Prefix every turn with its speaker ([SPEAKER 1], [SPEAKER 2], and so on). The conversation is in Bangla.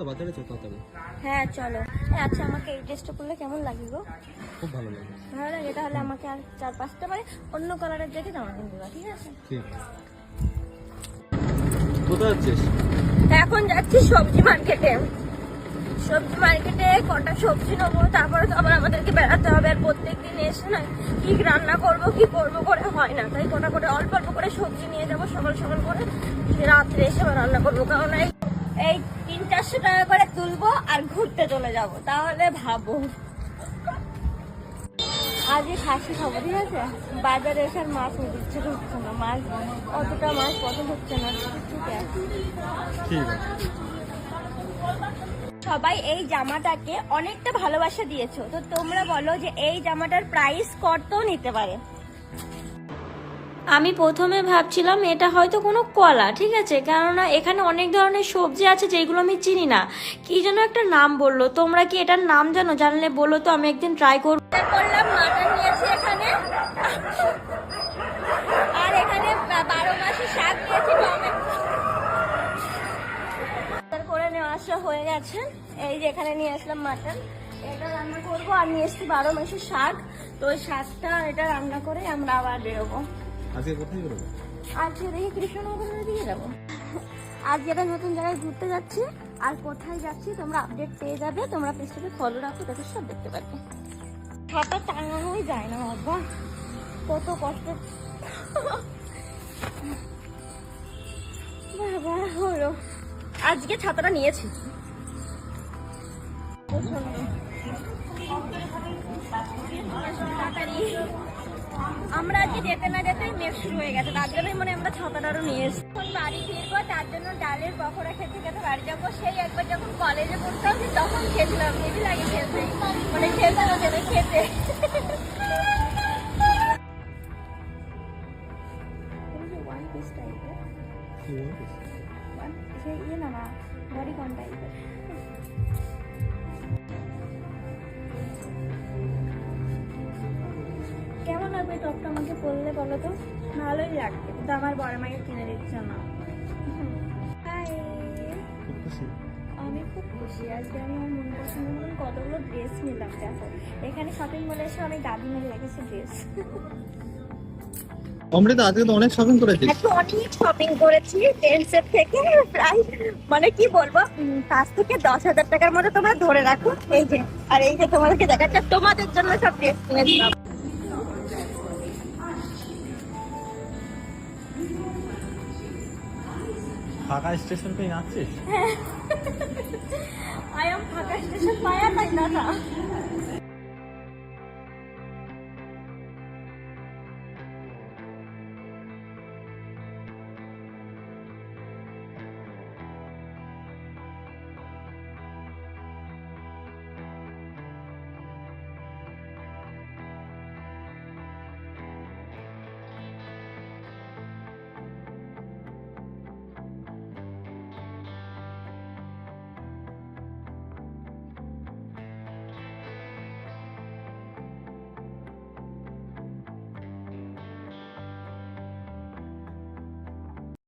[SPEAKER 1] বাজারে চল তাড়াতাড়ি।
[SPEAKER 2] হ্যাঁ চলো। আচ্ছা আমাকে এই ড্রেসটা পরলে কেমন লাগে গো?
[SPEAKER 1] খুব ভালো লাগে।
[SPEAKER 2] ভালো লাগে? তাহলে আমাকে আর চার পাঁচটা মানে অন্য কালারের জ্যাকেট আমার কিনে দেবা ঠিক আছে?
[SPEAKER 1] ঠিক কোথায় যাচ্ছিস?
[SPEAKER 2] এখন যাচ্ছি সবজি মার্কেটে সবজি মার্কেটে কটা সবজি নেব তারপরে তো আবার আমাদেরকে বেড়াতে হবে। আর প্রত্যেকদিন এসে না কি রান্না করব কি করব করে হয় না। তাই কটা করে অল্প অল্প করে সবজি নিয়ে যাব সকাল সকাল করে। রাত্রে এসে আবার রান্না করব। কারণ এই এই তিন চারশো টাকা করে তুলবো আর ঘুরতে চলে যাব তাহলে ভাবো। আজকে খাসি খাব ঠিক আছে? বাজারে এসে আর মাছ ইচ্ছে হচ্ছে না মাছ অতটা মাছ পছন্দ হচ্ছে না ঠিক আছে? সবাই এই জামাটাকে অনেকটা ভালোবাসা দিয়েছ তো তোমরা বলো যে এই জামাটার প্রাইস কত নিতে পারে?
[SPEAKER 3] আমি প্রথমে ভাবছিলাম এটা হয়তো কোনো কলা, ঠিক আছে? কেননা এখানে অনেক ধরনের সবজি আছে যেগুলো আমি চিনি না। কি যেন একটা নাম বলল। তোমরা কি এটার নাম জানো? জানলে বলো তো, আমি একদিন ট্রাই করব।
[SPEAKER 2] করলাম আর এখানে আসা হয়ে গেছে। এই যে এখানে নিয়ে আসলাম মাটন। এটা রান্না করব। আর নিয়ে এসছি বারো মাসের শাক। তো ওই শাকটা এটা রান্না করে আমরা আবার বেরোবো।
[SPEAKER 1] আজকে কোথায় বেরোবো
[SPEAKER 2] আজকে দেখি কৃষ্ণনগরের দিকে যাব। আজ যেটা নতুন জায়গায় ঘুরতে যাচ্ছি। আর কোথায় যাচ্ছি তোমরা আপডেট পেয়ে যাবে। তোমরা পেজটাকে ফলো রাখো, তাতে সব দেখতে পারবে। ছাতা টাঙানোই যায় না, বাবা। কত কষ্ট। বাবা, হলো। আজকে ছাতাটা নিয়েছি। তাড়াতাড়ি আমরা আজকে যেতে না যেতেই মেঘ শুরু হয়ে গেছে তার জন্যই মনে হয় আমরা ছাতাটারও নিয়ে এসেছি। এখন বাড়ি ফিরবো তার জন্য ডালের পকোড়া খেতে খেতে বাড়ি যাব। সেই একবার যখন কলেজে পড়তাম তখন খেয়েছিলাম। হেবি লাগে খেতে। মানে খেতে না খেতে। খেতে ইয়ে না না বডি কন লাগবে টপটা আমাকে বললে বলো তো? ভালোই লাগবে। কিন্তু আমার বড় মাকে কিনে দিচ্ছে না। হাই।
[SPEAKER 1] খুব খুশি।
[SPEAKER 2] আমি খুব খুশি। আজকে আমি আমার মন পছন্দ মতন কতগুলো ড্রেস নিলাম দেখো। এখানে শপিং মলে এসে অনেক দাবি মেরে রেখেছে ড্রেস
[SPEAKER 1] অমৃতা আজকে তো অনেক শপিং
[SPEAKER 2] আজকে অনেক শপিং করেছি টেন্সের থেকে প্রায় মানে কি বলব পাঁচ থেকে দশ হাজার টাকার মধ্যে তোমরা ধরে রাখো। এই যে আর এই যে তোমাদেরকে দেখাচ্ছে তোমাদের জন্য সব ড্রেস কিনেছিলাম
[SPEAKER 1] ফাঁকা স্টেশন পেয়ে নাচছিস
[SPEAKER 2] আই এম ফাঁকা স্টেশন পায়া তাই না